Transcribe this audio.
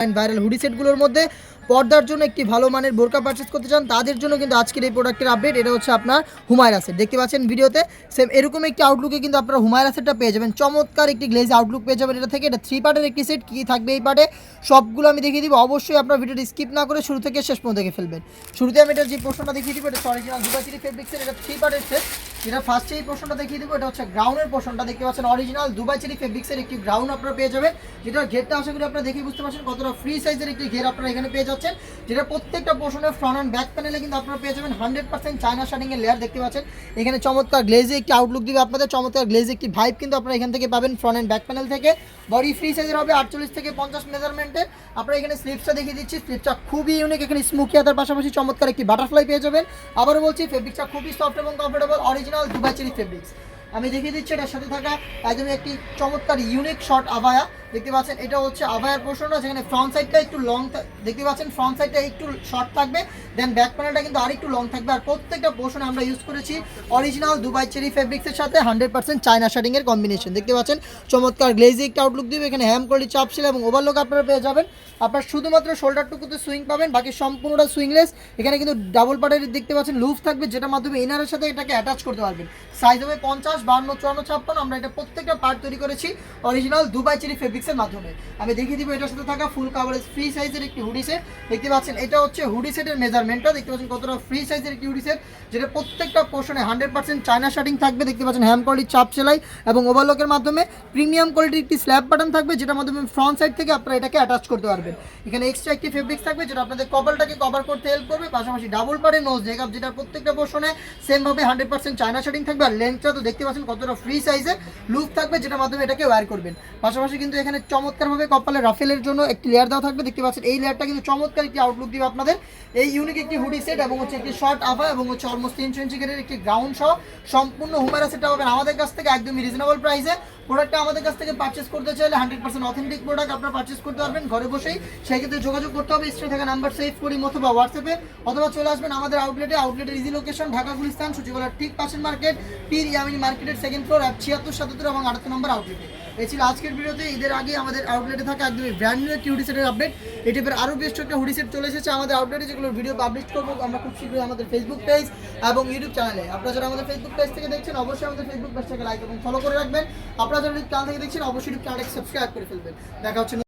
Viral hoodie সেটগুলোর মধ্যে পর্দার জন্য একটি ভালো মানের বোরকা পারচেস করতে চান, তাদের জন্য কিন্তু আজকের এই প্রোডাক্টের আপডেট এটা হচ্ছে আপনার হুমায়রা সেট দেখতে পাচ্ছেন ভিডিওতে সেম এরকম একটি আউটলুকে কিন্তু আপনারা হুমায়রা সেটটা পেয়ে যাবেন। চমৎকার একটি গ্লেজ আউটলুক পেয়ে যাবেন এটা থেকে। এটা থ্রি পার্টের একটি সেট কী থাকবে এই পার্টে সবগুলো আমি দেখিয়ে দিব। অবশ্যই আপনার ভিডিওটি স্কিপ না করে শুরু থেকে শেষ পর্যন্ত দেখে ফেলবেন। শুরুতে আমি এটা যে প্রশ্নটা দেখিয়ে দিব, এটা অরিজিনাল দুবাই চিরি ফেব্রিক্সের এটা থ্রি পার্টের সেট যেটা ফার্স্টে এই পোর্শনটা দেখিয়ে দিব, এটা হচ্ছে গ্রাউন্ডের পোর্শনটা দেখতে পাচ্ছেন অরিজিনাল দুবাই চিরি ফেব্রিক্সের একটি গ্রাউন্ড আপনারা পেয়ে যাবেন। যেটা ঘেরটা, আশা করি আপনারা দেখে বুঝতে পারছেন কতটা ফ্রি সাইজের একটি ঘের আপনারা এখানে পেয়ে যাচ্ছেন। যেটা প্রত্যেকটা পোর্শনের ফ্রন্ট অ্যান্ড ব্যাক প্যানেলে কিন্তু আপনারা পেয়ে যাবেন হান্ড্রেড পার্সেন্ট চায়না শার্টিং এর লেয়ার দেখতে পাচ্ছেন। এখানে চমৎকার গ্লেজে একটি আউটলুক দিবে আপনাদের, চমৎকার গ্লেজে একটি ভাইব কিন্তু আপনারা এখান থেকে পাবেন ফ্রন্ট অ্যান্ড ব্যাক প্যানেল থেকে। বডি ফ্রি সাইজের হবে আটচল্লিশ থেকে পঞ্চাশ মেজারমেন্টের আপনারা এখানে স্লিপসটা দেখিয়ে দিচ্ছি স্লিপসটা খুবই ইউনিক এখানে স্মুকি হাতার পাশাপাশি চমৎকার একটি বাটারফ্লাই পেয়ে যাবেন। আবারও বলছি ফেব্রিক্সটা খুবই সফট এবং comfortable original Dubai cherry fabrics আমি দেখিয়ে দিচ্ছি, এটার সাথে থাকা একদমই একটি চমৎকার ইউনিক শর্ট আভায়া। দেখতে পাচ্ছেন, এটা হচ্ছে আভায়ার পোর্শনটা, যেখানে ফ্রন্ট সাইডটা একটু লং দেখতে পাচ্ছেন ফ্রন্ট সাইডটা একটু শর্ট থাকবে দেন ব্যাক প্যানেলটা কিন্তু আর একটু লং থাকবে, আর প্রত্যেকটা পোর্শনে আমরা ইউজ করেছি অরিজিনাল দুবাই চেরি ফেব্রিক্সের সাথে হান্ড্রেড পার্সেন্ট চায়না শার্টিং এর কম্বিনেশন দেখতে পাচ্ছেন, চমৎকার গ্লেজি একটা আউটলুক দিবে, এখানে হ্যাম কোয়ালিটি চাপ ছিল এবং ওভারলুক আপনারা পেয়ে যাবেন। আপনার শুধুমাত্র শোল্ডারটুকুতে সুইং পাবেন, বাকি সম্পূর্ণটা সুইংলেস এখানে কিন্তু ডাবল পার্টের দেখতে পাচ্ছেন লুফ থাকবে যেটার মাধ্যমে ইনারের সাথে এটাকে অ্যাটাচ করতে পারবেন। সাইজ হবে পঞ্চাশ বান্ন চুয়ান্ন, ছাপ্পান্ন, আমরা এটা প্রত্যেকটা পার্ট তৈরি করেছি অরিজিনাল দুবাই চেরি ফেব্রিক্সের মাধ্যমে। আমি দেখিয়ে দিব এটার সাথে থাকা ফুল কাভারেজ ফ্রি সাইজের একটি হুডি সেট দেখতে পাচ্ছেন, এটা হচ্ছে হুডি সেটের মেজারমেন্টটা দেখতে পাচ্ছেন কতটা ফ্রি সাইজের একটি হুডি সেট যেটা প্রত্যেকটা পোর্শনে হান্ড্রেড পার্সেন্ট চায়না শার্টিং থাকবে। দেখতে পাচ্ছেন হ্যাম কোয়ালিটির চাপ সেলাই এবং ওভারলকের মাধ্যমে প্রিমিয়াম কোয়ালিটির একটি স্ল্যাব বাটন থাকবে, যেটার মাধ্যমে ফ্রন্ট সাইড থেকে আপনারা এটাকে অ্যাটাচ করতে পারবেন। এখানে এক্সট্রা একটি ফেব্রিক্স থাকবে, যেটা আপনাদের কপালটাকে কভার করতে হেল্প করবে। পাশাপাশি ডাবল পারে নোজ মেকআপ যেটা প্রত্যেকটা পোর্শনে সেমভাবে হান্ড্রেড পার্সেন্ট চায়না শার্টিং থাকবে। আর লেন্থটা তো দেখতে পাচ্ছেন কতটা ফ্রি সাইজের লুক থাকবে, যেটার মাধ্যমে এটাকে ওয়্যার করবেন। পাশাপাশি কিন্তু এখানে চমৎকারভাবে কপালে রাফেলের জন্য একটি লেয়ার দেওয়া থাকবে। দেখতে পাচ্ছেন, এই লেয়ারটা কিন্তু চমৎকার একটি আউটলুক দিবে আপনাদের। এই ইউনিক একটি হুডি সেট এবং হচ্ছে একটি শর্ট আফা এবং হচ্ছে অলমোস্ট তিনশো ইঞ্চি গেটের একটি গ্রাউন্ড সহ সম্পূর্ণ হুমারা সেটটা পাবেন আমাদের কাছ থেকে একদমই রিজনেবল প্রাইসে প্রোডাক্টটা আমাদের কাছ থেকে পারচেস করতে চাইলে হান্ড্রেড পার্সেন্ট অথেন্টিক প্রোডাক্ট আপনারা পারচেস করতে পারবেন ঘরে বসেই। সেই ক্ষেত্রে যোগাযোগ করতে হবে, স্ক্রিনে থাকা নাম্বার সেভ করি অথবা হোয়াটসঅ্যাপে অথবা চলে আসবেন আমাদের আউটলেটে আউটলেটের ইজি লোকেশন ঢাকা গুলিস্তান, সচিবালয়ের ঠিক পাশের মার্কেট পীর ইয়ামিনী মার্কেটের সেকেন্ড ফ্লোর ছিয়াত্তর, সাতাত্তর এবং আটাত্তর নম্বর আউটলেটে এই ছিল আজকের ভিডিওতে, ঈদের আগে আমাদের আউটলেটে থাকা একদমই ব্র্যান্ড নিউ একটি হুডি সেটের আপডেট এই টাইপের আরও বেশ একটা হুডি সেট চলে এসেছে আমাদের আউটলেটে যেগুলো ভিডিও পাবলিশ করব। আমরা খুব শীঘ্রই আমাদের ফেসবুক পেজ এবং ইউটিউব চ্যানেলে আপনারা যারা আমাদের ফেসবুক পেজ থেকে দেখছেন, অবশ্যই আমাদের ফেসবুক পেজটাকে লাইক এবং ফলো করে রাখবেন। আপনারা যারা চ্যানেল থেকে দেখছেন, অবশ্যই ইউটিউব চ্যানেলটাকে সাবস্ক্রাইব করে ফেলবেন। দেখা হচ্ছে